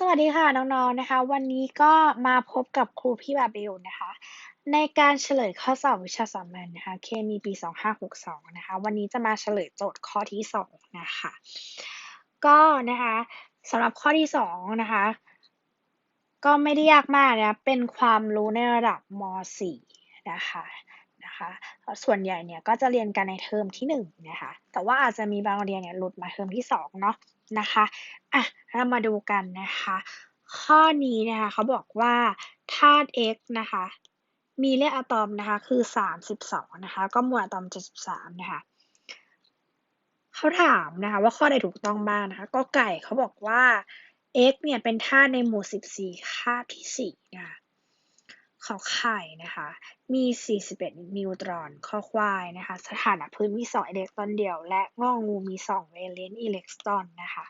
สวัสดีค่ะน้องๆนะคะ วันนี้ก็มาพบกับครูพี่บาเบลนะคะ ในการเฉลยข้อสอบวิชาสามัญนะคะเคมีปี 2562 นะคะ วันนี้จะมาเฉลยโจทย์ข้อที่ 2 นะคะ ก็นะคะสำหรับข้อที่ 2 นะคะ ก็ไม่ได้ยากมากนะเป็นความรู้ในระดับม .4 นะคะนะคะส่วนใหญ่เนี่ยก็จะเรียนกันในเทอมที่1นะคะแต่ว่าอาจจะมีบางเรียนเนี่ยหลุดมาเทอมที่2เนาะ นะคะอะเรามาดูกันนะคะ ข้อนี้นะคะเขาบอกว่าธาตุ x นะคะมีเลขอะตอมนะคะคือ 32 นะคะ ก็มวลอะตอม 73 นะคะเขาถามนะคะว่าข้อใดถูกต้องบ้างนะคะก็ไก่เขาบอกว่า x เนี่ยเป็นธาตุในหมู่ 14คาบที่4นะคะ ขอไข่นะคะ มี 41 นิวตรอน ข้อควายนะคะ สถานะพื้นมี 2 อิเล็กตรอนเดียว และงองูมี 2 เวเลนต์อิเล็กตรอนนะคะ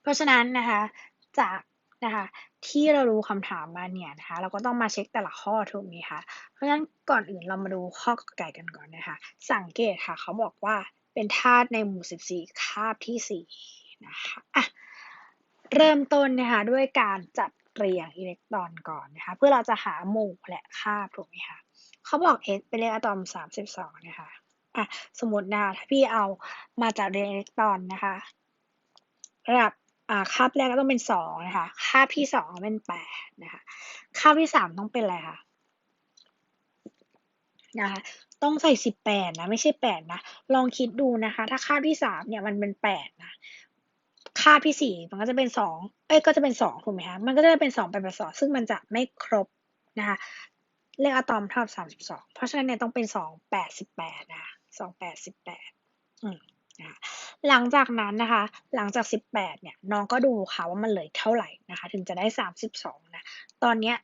เพราะฉะนั้นนะคะจากนะคะที่เรารู้คำถามมาเนี่ยนะคะเราก็ต้องมาเช็คแต่ละข้อถูกไหมคะเพราะฉะนั้นก่อนอื่นเรามาดูข้อไก่กันก่อนนะคะสังเกตค่ะเขาบอกว่าเป็นธาตุในหมู่ 14 คาบที่4นะคะอะเริ่มต้นนะคะด้วยการจัด เรียงอิเล็กตรอนก่อนนะคะเพื่อเราจะหาหมู่และค่าถูกไหมคะเขาบอก x เป็นเลขอะตอม 32 นะคะอะสมมตินะถ้าพี่เอามาจัดเรียงอิเล็กตรอนนะคะระดับอ่าคาบแรกก็ต้องเป็นสองนะคะคาบที่สองเป็นแปดนะคะคาบที่สามต้องเป็นอะไรคะนะคะต้องใส่สิบแปดนะไม่ใช่แปดนะลองคิดดูนะคะ ถ้าคาบที่สามเนี่ยมันเป็นแปดนะ คาที่สี่มันก็จะเป็นสองเอ้ยก็จะเป็นสองถูกไหมคะมันก็จะได้เป็นสองไปเป็นสองซึ่งมันจะไม่ครบนะคะเลขอะตอมเท่ากับสามสิบสองเพราะฉะนั้นเนี่ยต้องเป็นสองแปดสิบแปดนะคะสองแปดสิบแปดอืมนะคะหลังจากนั้นนะคะ หลังจาก 18 เนี่ย น้องก็ดูค่ะว่ามันเหลือเท่าไหร่นะคะ ถึงจะได้ 32 นะ ตอนเนี้ย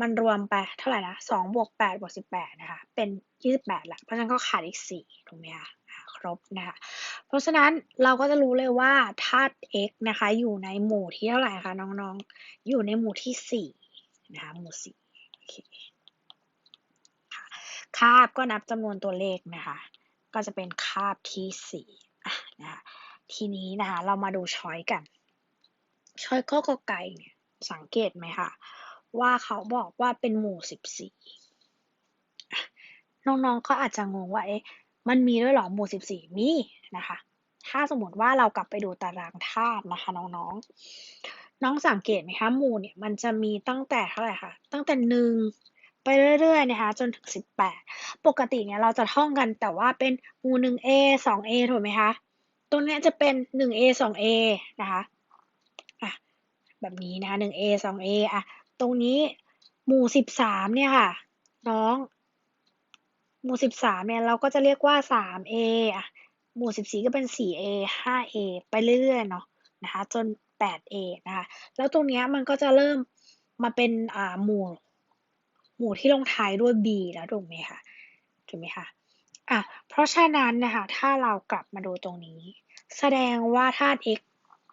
มันรวมไปเท่าไหร่นะ2บวก8บวก18 นะคะ เป็น 28ละเพราะฉะนั้นก็ขาดอีก 4 ถูกไหมคะ ครบนะคะเพราะฉะนั้นเราก็จะรู้เลยว่าธาตุ x นะคะอยู่ในหมู่ที่เท่าไหร่คะน้องๆ อยู่ในหมู่ที่4นะคะหมู่4โอเคคาบก็นับจำนวนตัวเลขนะคะก็จะเป็นคาบที่4นะคะทีนี้นะคะเรามาดูช้อยกัน ช้อยข้อกไก่เนี่ยสังเกตไหมคะว่าเขาบอกว่าเป็นหมู่สิบสี่น้องๆก็อาจจะงงว่าเอ๊ะ มันมีด้วยหรอหมู่สิบสี่มีนะคะ ถ้าสมมติว่าเรากลับไปดูตารางธาตุนะคะน้องๆ น้องสังเกตไหมคะหมู่เนี่ยมันจะมีตั้งแต่เท่าไหร่คะตั้งแต่หนึ่งไปเรื่อยๆนะคะจนถึงสิบแปดปกติเนี่ยเราจะท่องกันแต่ว่าเป็นหมู่หนึ่ง A สอง A ถูกไหมคะตรงนี้จะเป็น 1A 2A นะคะอะแบบนี้นะคะ 1A 2A อะตรงนี้หมู่ 13 เนี่ยค่ะ น้อง หมู่13เนี่ยเราก็จะเรียกว่า 3A อะหมู่14ก็เป็น 4A 5A ไปเรื่อยๆเนาะนะคะจน 8A นะคะแล้วตรงเนี้ยมันก็จะเริ่มมาเป็นอ่าหมู่หมู่ที่ลงท้ายด้วย B แล้วถูกไหมคะถูกไหมคะอะเพราะฉะนั้นนะคะถ้าเรากลับมาดูตรงนี้ แสดงว่าธาตุ x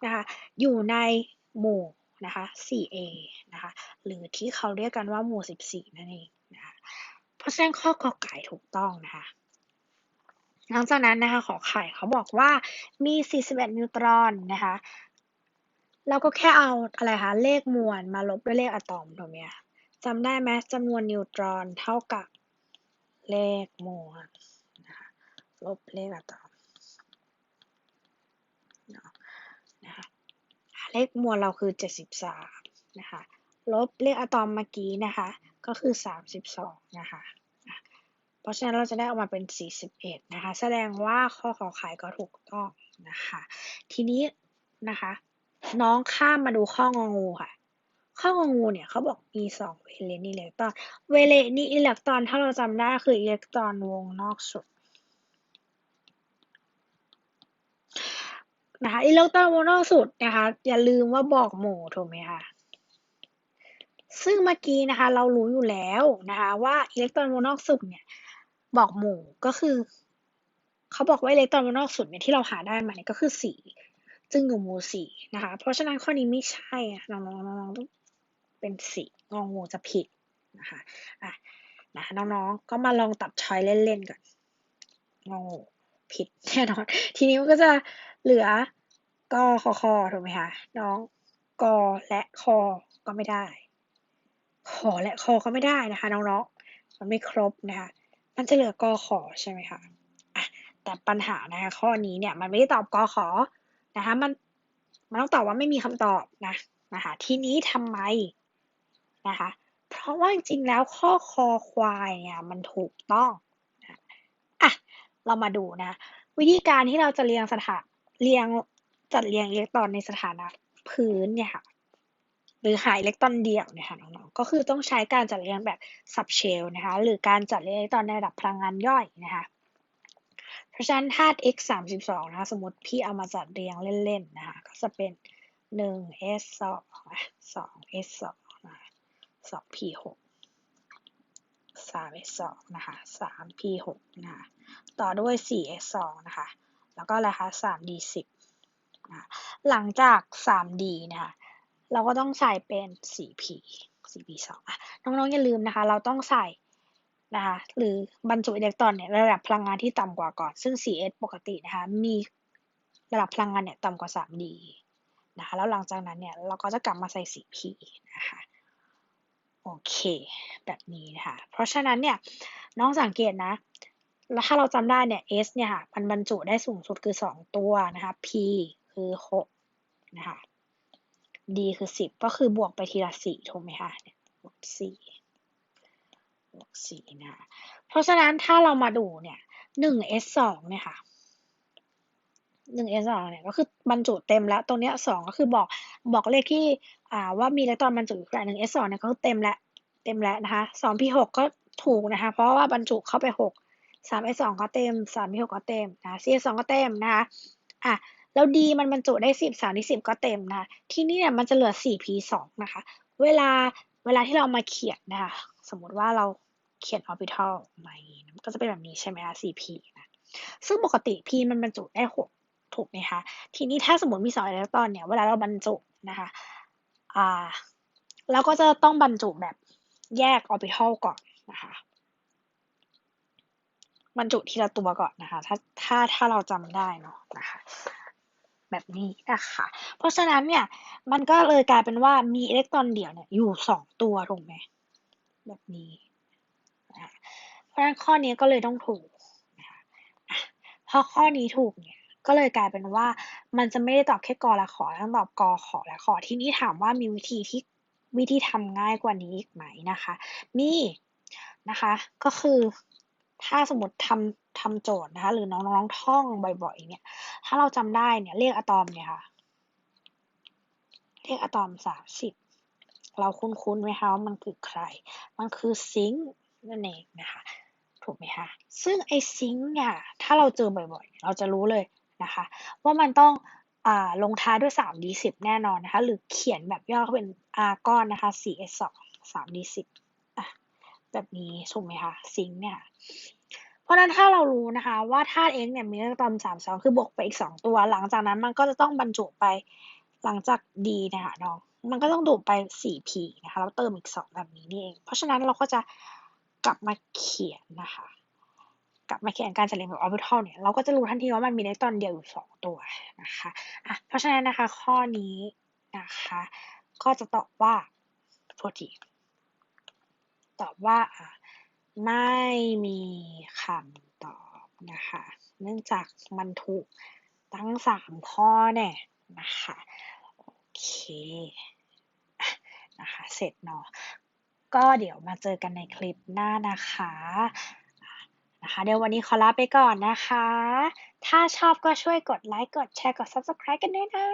นะคะอยู่ในหมู่นะคะ 4a นะคะหรือที่เขาเรียกกันว่าหมู่ 14 นั่นเองนะคะ ราะฉะนั้นข้อกอไก่ถูกต้องนะคะหลังจากนั้นนะคะขอไข่เขาบอกว่ามี 41 นิวตรอนนะคะเราก็แค่เอาอะไรคะเลขมวลมาลบด้วยเลขอะตอมถูกไหมจำได้ไหมจำนวนนิวตรอนเท่ากับเลขมวลนะคะลบเลขอะตอมนะคะเลขมวลเราคือ 73นะคะลบเลขอะตอมเมื่อกี้นะคะ ก็คือ 32 นะคะ เพราะฉะนั้นเราจะได้ออกมาเป็น 41 นะคะ แสดงว่าข้อขอขายก็ถูกต้องนะคะ ทีนี้นะคะ น้องข้ามมาดูข้ององูค่ะ ข้ององูเนี่ยเขาบอกมี 2 เวเลนอิเล็กตรอน เวเลนอิเล็กตรอนถ้าเราจำได้คืออิเล็กตรอนวงนอกสุดนะคะอิเล็กตรอนวงนอกสุดนะคะอย่าลืมว่าบอกหมู่ถูกไหมคะ ซึ่งเมื่อกี้นะคะเรารู้อยู่แล้วนะคะว่าอิเล็กตรอนวงนอกสุดเนี่ยบอกหมู่ก็คือเขาบอกว่าอิเล็กตรอนวงนอกสุดเนี่ยที่เราหาได้มาเนี่ยก็คือสี่จึงอยู่หมู่สี่นะคะ เพราะฉะนั้นข้อนี้ไม่ใช่น้องๆต้องเป็นสี่งองูจะผิดนะคะอะนะน้องๆก็มาลองตัดชอยเล่นๆก่อนงองูผิดแน่นอนทีนี้มันก็จะเหลือก็คอคอถูกไหมคะน้องกอและคอก็ไม่ได้ ขอและคอก็ไม่ได้นะคะน้องๆมันไม่ครบนะคะมันจะเหลือกอขอใช่ไหมคะอะแต่ปัญหานะคะข้อนี้เนี่ยมันไม่ได้ตอบกอขอนะคะมันมันต้องตอบว่าไม่มีคำตอบนะนะคะทีนี้ทำไมนะคะเพราะว่าจริงๆแล้วข้อคอควายเนี่ยมันถูกต้องอะเรามาดูนะ วิธีการที่เราจะเรียงสถานเรียงจัดเรียงอิเล็กตรอนในสถานะพื้นเนี่ยค่ะ หรือหาอิเล็กตรอนเดี่ยวนี่ยค่ะน้องๆ ก็คือต้องใช้การจัดเรียงแบบซับเชลนะคะ หรือการจัดเรียงอิเล็กตรอนในระดับพลังงานย่อยนะคะ เพราะฉะนั้นธาตุ x 32นะคะ สมมติพี่เอามาจัดเรียงเล่นๆนะคะ ก็จะเป็น 1 s 2 2 s 2นะคะ2 p 6 3 s 2นะคะ3 p 6นะคะต่อด้วย4 s 2นะคะ แล้วก็อะไรคะ 3d 10นะหลังจาก 3d นะคะ เราก็ต้องใส่เป็น 4p 4p 2อะน้องๆอย่าลืมนะคะ เราต้องใส่นะคะหรือบรรจุอิเล็กตรอนเนี่ยระดับพลังงานที่ต่ำกว่าก่อน ซึ่ง 4s ปกตินะคะมีระดับพลังงานเนี่ยต่ำกว่า 3d นะคะแล้วหลังจากนั้นเนี่ยเราก็จะกลับมาใส่ 4p นะคะโอเคแบบนี้นะคะเพราะฉะนั้นเนี่ยน้องสังเกตนะแล้วถ้าเราจำได้เนี่ย S เนี่ยค่ะมันบรรจุได้สูงสุดคือ 2 ตัวนะคะ P คือ 6 นะคะ D คือ10ก็คือบวกไปทีละ4ถูกไหมคะบวก4บวก4นะ เพราะฉะนั้นถ้าเรามาดูเนี่ย1 S 2เนี่ยค่ะ1 S 2เนี่ยก็คือบรรจุเต็มแล้ว ตรงเนี้ย2ก็คือบอกบอกเลขที่อ่าว่ามีอิเล็กตรอนบรรจุอยู่เท่าไหร่1 S 2เนี่ยก็คือเต็มแล้วเต็มแล้วนะคะ2 P 6ก็ถูกนะคะ เพราะว่าบรรจุเข้าไป6 3 S 2ก็เต็ม3 P 6ก็เต็มนะ4 S 2ก็เต็มนะคะอะ แล้วดีมันบรรจุได้10 3ที่10ก็เต็มนะ ที่นี้เนี่ยมันจะเหลือ4 P 2นะคะ เวลาเวลาที่เรามาเขียนนะคะ สมมติว่าเราเขียนออร์บิทัลมาอย่างนี้ก็จะเป็นแบบนี้ใช่ไหมคะ 4P นะซึ่งปกติ P มันบรรจุได้6ถูกไหมคะ ทีนี้ถ้าสมมติมี2อิเล็กตรอนเนี่ยเวลาเราบรรจุนะคะอ่าเราก็จะต้องบรรจุแบบแยกออร์บิทัลก่อนนะคะบรรจุทีละตัวก่อนนะคะ ถ้าถ้าถ้าเราจำได้เนาะนะคะ แบบนี้นะคะ เพราะฉะนั้นเนี่ยมันก็เลยกลายเป็นว่ามีอิเล็กตรอนเดี่ยวเนี่ยอยู่สองตัวถูกไหมแบบนี้ เพราะฉะนั้นข้อนี้ก็เลยต้องถูกนะคะพอข้อนี้ถูกเนี่ยก็เลยกลายเป็นว่ามันจะไม่ได้ตอบแค่กอและขอต้องตอบกอขอและขอที่นี้ถามว่ามีวิธีที่วิธีทำง่ายกว่านี้อีกไหมนะคะ มีนะคะก็คือ ถ้าสมมติทำทำโจทย์นะคะ หรือน้องๆท่องบ่อยๆเนี่ย ถ้าเราจำได้เนี่ยเลขอะตอมเนี่ยค่ะเลขอะตอมสามสิบเราคุ้นๆไหมคะว่ามันคือใคร มันคือซิงค์นั่นเองนะคะ ถูกไหมคะ ซึ่งไอซิงค์เนี่ย ถ้าเราเจอบ่อยๆ เราจะรู้เลยนะคะ ว่ามันต้องอ่าลงท้ายด้วย 3d10 แน่นอนนะคะ หรือเขียนแบบย่อเป็น r ก้อนนะคะ 4s2 3d10 อะ แบบนี้ถูกไหมคะซิงเนี่ย เพราะนั้นถ้าเรารู้นะคะว่าธาตุ x เนี่ยมีอิเล็กตรอนสามสองคือบวกไปอีกสองตัว หลังจากนั้นมันก็จะต้องบรรจุไปหลังจาก d นะคะน้องมันก็ต้องดูดไป 4p นะคะแล้วเติมอีก 2 แบบนี้นี่เอง เพราะฉะนั้นเราก็จะกลับมาเขียนนะคะ กลับมาเขียนการจัดเรียงแบบออร์บิทัลเนี่ย เราก็จะรู้ทันทีว่ามันมีอิเล็กตรอนเดียวอยู่ 2 ตัวนะคะอะเพราะฉะนั้นนะคะข้อนี้นะคะ ก็จะตอบว่าโทษที ตอบว่าไม่มีคำตอบนะคะ เนื่องจากมันถูกทั้งสามข้อเนี่ยนะคะโอเคนะคะเสร็จเนาะก็เดี๋ยวมาเจอกันในคลิปหน้านะคะนะคะ เดี๋ยววันนี้ขอลาไปก่อนนะคะ ถ้าชอบก็ช่วยกดไลค์กดแชร์กด subscribe กันด้วยนะ